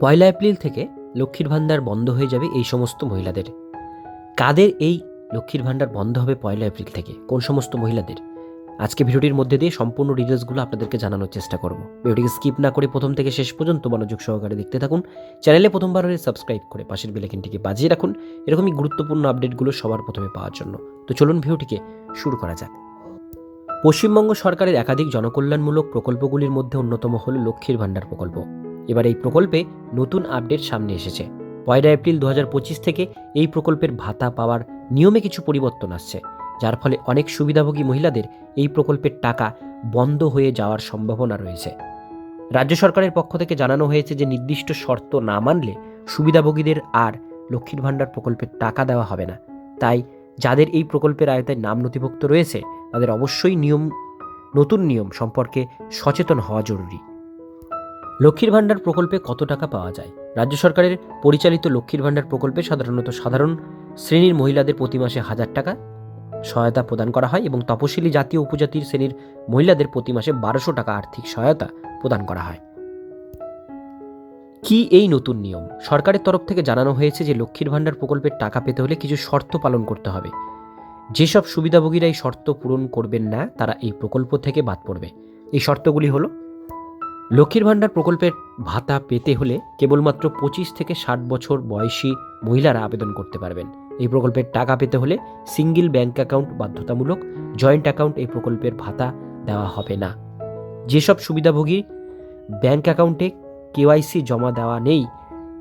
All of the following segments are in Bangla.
পয়লা এপ্রিল থেকে লক্ষ্মীর ভাণ্ডার বন্ধ হয়ে যাবে এই সমস্ত মহিলাদের। কাদের এই লক্ষ্মীর ভাণ্ডার বন্ধ হবে পয়লা এপ্রিল থেকে? কোন সমস্ত মহিলাদের? আজকে ভিডিওটির মধ্যে দিয়ে সম্পূর্ণ ডিটেলসগুলো আপনাদেরকে জানানোর চেষ্টা করব। ভিডিওটিকে স্কিপ না করে প্রথম থেকে শেষ পর্যন্ত মনোযোগ সহকারে দেখতে থাকুন। চ্যানেলে প্রথমবার হলে সাবস্ক্রাইব করে পাশের বেলাইকিনটিকে বাজিয়ে রাখুন। এরকমই গুরুত্বপূর্ণ আপডেটগুলো সবার প্রথমে পাওয়ার জন্য। তো চলুন ভিডিওটিকে শুরু করা যাক। পশ্চিমবঙ্গ সরকারের একাধিক জনকল্যাণমূলক প্রকল্পগুলির মধ্যে অন্যতম হল লক্ষ্মীর ভাণ্ডার প্রকল্প। এবার এই প্রকল্পে নতুন আপডেট সামনে এসেছে। পয়লা এপ্রিল দু হাজার পঁচিশ থেকে এই প্রকল্পের ভাতা পাওয়ার নিয়মে কিছু পরিবর্তন আসছে, যার ফলে অনেক সুবিধাভোগী মহিলাদের এই প্রকল্পের টাকা বন্ধ হয়ে যাওয়ার সম্ভাবনা রয়েছে। রাজ্য সরকারের পক্ষ থেকে জানানো হয়েছে যে নির্দিষ্ট শর্ত না মানলে সুবিধাভোগীদের আর লক্ষ্মীর ভাণ্ডার প্রকল্পের টাকা দেওয়া হবে না। তাই যাদের এই প্রকল্পের আয়তায় নাম নথিভুক্ত রয়েছে, তাদের অবশ্যই নিয়ম, নতুন নিয়ম সম্পর্কে সচেতন হওয়া জরুরি। লক্ষ্মীর ভাণ্ডার প্রকল্পে কত টাকা পাওয়া যায়? রাজ্য সরকারের পরিচালিত লক্ষ্মীর ভাণ্ডার প্রকল্পে সাধারণত সাধারণ শ্রেণির মহিলাদের প্রতি মাসে হাজার টাকা সহায়তা প্রদান করা হয় এবং তপশিলি জাতীয় উপজাতির শ্রেণির মহিলাদের প্রতি মাসে বারোশো টাকা আর্থিক সহায়তা প্রদান করা হয়। কি এই নতুন নিয়ম? সরকারের তরফ থেকে জানানো হয়েছে যে লক্ষ্মীর ভাণ্ডার প্রকল্পের টাকা পেতে হলে কিছু শর্ত পালন করতে হবে। যেসব সুবিধাভোগীরা এই শর্ত পূরণ করবেন না, তারা এই প্রকল্প থেকে বাদ পড়বে। এই শর্তগুলি হলো লক্ষ্মীর ভাণ্ডার প্রকল্পের ভাতা পেতে হলে কেবলমাত্র পঁচিশ থেকে ষাট বছর বয়সী মহিলারা আবেদন করতে পারবেন। এই প্রকল্পের টাকা পেতে হলে সিঙ্গেল ব্যাংক অ্যাকাউন্ট বাধ্যতামূলক, জয়েন্ট অ্যাকাউন্ট এই প্রকল্পের ভাতা দেওয়া হবে না। যেসব সুবিধাভোগী ব্যাংক অ্যাকাউন্টে কেওয়াইসি জমা দেওয়া নেই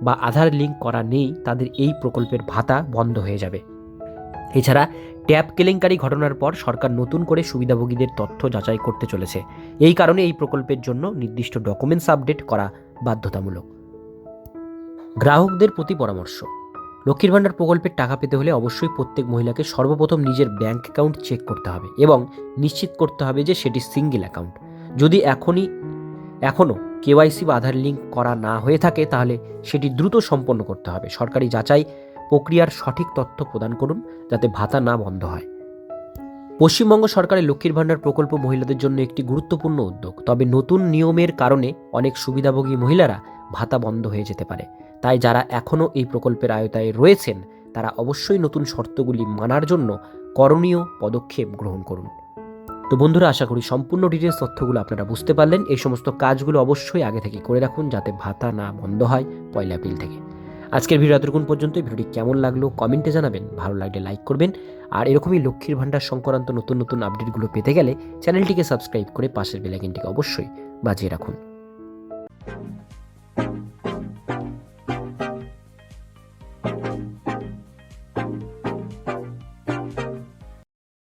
বা আধার লিঙ্ক করা নেই, তাদের এই প্রকল্পের ভাতা বন্ধ হয়ে যাবে। এছাড়া ট্যাব কেলেঙ্কারি ঘটনার পর সরকার নতুন করে সুবিধাভোগীদের তথ্য যাচাই করতে চলেছে। এই কারণে এই প্রকল্পের জন্য নির্দিষ্ট ডকুমেন্টস আপডেট করা বাধ্যতামূলক। গ্রাহকদের প্রতি পরামর্শ। লক্ষ্মীর ভাণ্ডার প্রকল্পের টাকা পেতে হলে অবশ্যই প্রত্যেক মহিলাকে সর্বপ্রথম নিজের ব্যাংক অ্যাকাউন্ট চেক করতে হবে এবং নিশ্চিত করতে হবে যে সেটি সিঙ্গেল অ্যাকাউন্ট। যদি এখনই, এখনও কেওয়াইসি বা আধার লিঙ্ক করা না হয়ে থাকে তাহলে সেটি দ্রুত সম্পন্ন করতে হবে। সরকারি যাচাই প্রক্রিয়ার সঠিক তথ্য প্রদান করুন যাতে ভাতা না বন্ধ হয়। পশ্চিমবঙ্গ সরকারের লক্ষ্মীর ভাণ্ডার প্রকল্প মহিলাদের জন্য একটি গুরুত্বপূর্ণ উদ্যোগ। তবে নতুন নিয়মের কারণে অনেক সুবিধাভোগী মহিলারা ভাতা বন্ধ হয়ে যেতে পারে। তাই যারা এখনও এই প্রকল্পের আয়তায় রয়েছেন, তারা অবশ্যই নতুন শর্তগুলি মানার জন্য করণীয় পদক্ষেপ গ্রহণ করুন। তো বন্ধুরা, আশা করি সম্পূর্ণ ডিটেলস তথ্যগুলো আপনারা বুঝতে পারলেন। এই সমস্ত কাজগুলো অবশ্যই আগে থেকে করে রাখুন যাতে ভাতা না বন্ধ হয় পয়লা এপ্রিল থেকে। আজকের ভিডিও এতক্ষণ পর্যন্ত ভিডিওটি কেমন লাগল কমেন্টে জানাবেন। ভালো লাগলে লাইক করবেন। আর এরকমই লক্ষ্মীর ভাণ্ডার সংক্রান্ত নতুন নতুন আপডেটগুলো পেতে গেলে চ্যানেলটিকে সাবস্ক্রাইব করে পাশের বেলাইকিনটিকে অবশ্যই বাজিয়ে রাখুন।